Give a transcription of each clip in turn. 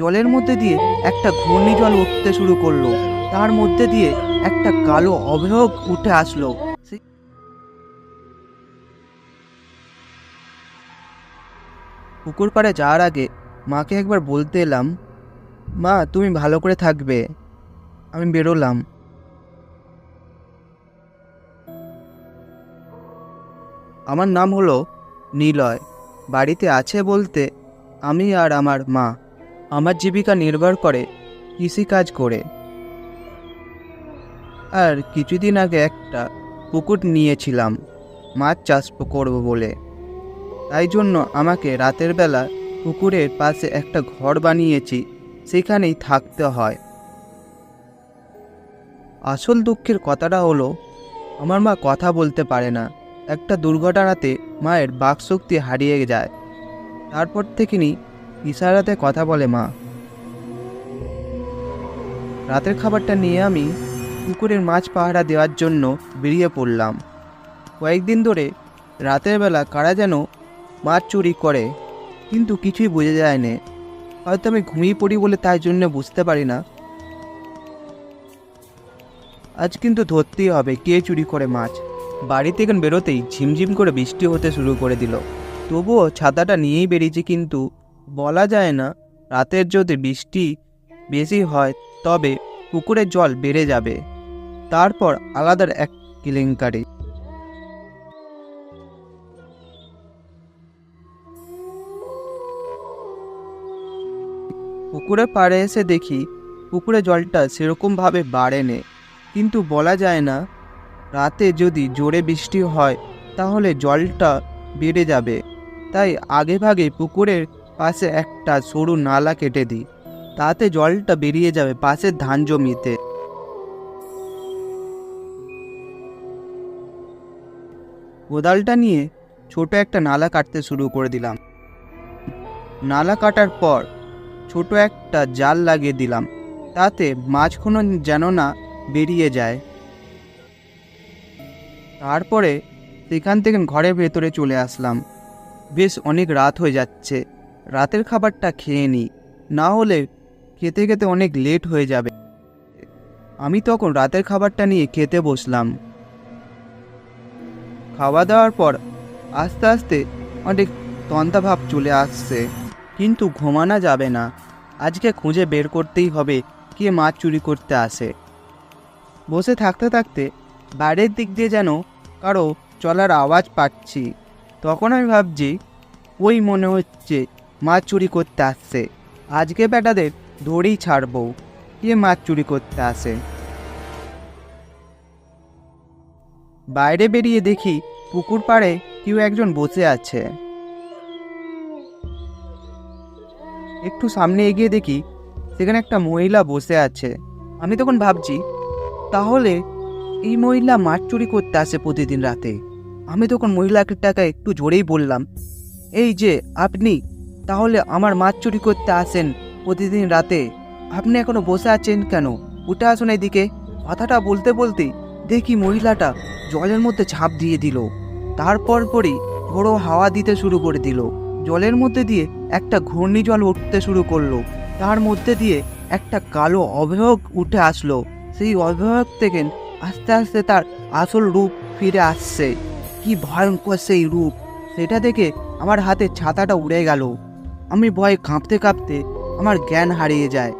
জলের মধ্যে দিয়ে একটা ঘূর্ণিঝড় উঠতে শুরু করল। তার মধ্যে দিয়ে একটা কালো অবয়ব উঠে আসলো। পুকুর পাড়ে যাওয়ার আগে মাকে একবার বলতে এলাম, মা, তুমি ভালো করে থাকবে। আমি বেরোলাম। আমার নাম হলো নিলয়। বাড়িতে আছে বলতে আমি আর আমার মা। আমার জীবিকা নির্ভর করে কৃষিকাজ করে। আর কিছুদিন আগে একটা পুকুর নিয়েছিলাম, মাছ চাষ করব বলে। তাই জন্য আমাকে রাতের বেলা পুকুরের পাশে একটা ঘর বানিয়েছি, সেখানেই থাকতে হয়। আসল দুঃখের কথাটা হলো, আমার মা কথা বলতে পারে না। একটা দুর্ঘটনাতে মায়ের বাকশক্তি হারিয়ে যায়। তারপর থেকেই ইশারাতে কথা বলে মা। রাতের খাবারটা নিয়ে আমি পুকুরের মাছ পাহারা দেওয়ার জন্য বেরিয়ে পড়লাম। কয়েকদিন ধরে রাতের বেলা কারা যেন মাছ চুরি করে, কিন্তু কিছুই বোঝা যায় না হয়তো আমি ঘুমিয়ে পড়ি বলে তাই জন্য বুঝতে পারি না। আজ কিন্তু ধরতেই হবে কে চুরি করে মাছ। বাড়ি থেকে বেরোতেই ঝিমঝিম করে বৃষ্টি হতে শুরু করে দিল। তবুও ছাতাটা নিয়েই বেরিয়েছি কিন্তু বলা যায় না, রাতের যদি বৃষ্টি বেশি হয় তবে পুকুরের জল বেড়ে যাবে। তারপর আলাদার এক কেলেঙ্কারি। পুকুরে পাড়ে এসে দেখি পুকুরে জলটা সেরকমভাবে বাড়েনে। কিন্তু বলা যায় না, রাতে যদি জোরে বৃষ্টি হয় তাহলে জলটা বেড়ে যাবে। তাই আগে ভাগে পুকুরের পাশে একটা সরু নালা কেটে দিই। তাতে জলটা বেরিয়ে যাবে পাশের ধান জমিতে। কোদালটা নিয়ে ছোট একটা নালা কাটতে শুরু করে দিলাম। নালা কাটার পর ছোট একটা জাল লাগিয়ে দিলাম। তাতে মাছগুলো যেন না বেরিয়ে যায়। তারপরে সেখান থেকে ঘরের ভেতরে চলে আসলাম। বেশ অনেক রাত হয়ে যাচ্ছে। রাতের খাবারটা খেয়ে নিই। না হলে খেতে খেতে অনেক লেট হয়ে যাবে। আমি তখন রাতের খাবারটা নিয়ে খেতে বসলাম। খাওয়া দাওয়ার পর আস্তে আস্তে অনেক তন্তাভাব চলে আসছে। কিন্তু ঘুমানো যাবে না। আজকে খুঁজে বের করতেই হবে কে মাছ চুরি করতে আসে। বসে থাকতে থাকতে বাইরের দিক দিয়ে যেন কারও চলার আওয়াজ পাচ্ছি। তখন আমি ভাবছি, ওই মনে হচ্ছে মাছ চুরি করতে আসছে। আজকে বেটাদের ধরেই ছাড়বো। কে মাছ চুরি করতে আসে? বাইরে বেরিয়ে দেখি পুকুর পাড়ে কেউ একজন বসে আছে। একটু সামনে এগিয়ে দেখি সেখানে একটা মহিলা বসে আছে। আমি তখন ভাবছি, তাহলে এই মহিলা মাছ চুরি করতে আসে প্রতিদিন রাতে। আমি তখন মহিলাটাকে একটু জোরেই বললাম, এই যে, আপনি তাহলে আমার মাছ চুরি করতে আসেন প্রতিদিন রাতে। আপনি এখনও বসে আছেন কেন? উঠে আসুন এদিকে। কথাটা বলতে বলতে দেখি মহিলাটা জলের মধ্যে ঝাঁপ দিয়ে দিল। তারপর পরই বড় হাওয়া দিতে শুরু করে দিল। জলের মধ্যে দিয়ে একটা ঘূর্ণিজল উঠতে শুরু করল। তার মধ্যে দিয়ে একটা কালো অবয়ব উঠে আসলো। সেই অবয়ব থেকে আস্তে আস্তে তার আসল রূপ ফিরে আসছে। কি ভয়ঙ্কর সেই রূপ! সেটা দেখে আমার হাতে ছাতাটা উড়ে গেল। আমি ভয়ে কাঁপতে কাঁপতে আমার জ্ঞান হারিয়ে যায়।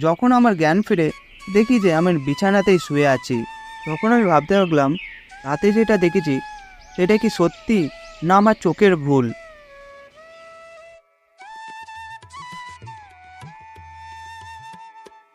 যখন আমার জ্ঞান ফিরে, দেখি যে আমি বিছানাতেই শুয়ে আছি। তখন আমি ভাবতে লাগলাম, রাতে যেটা দেখেছি, সেটা কি সত্যি না আমার চোখের ভুল?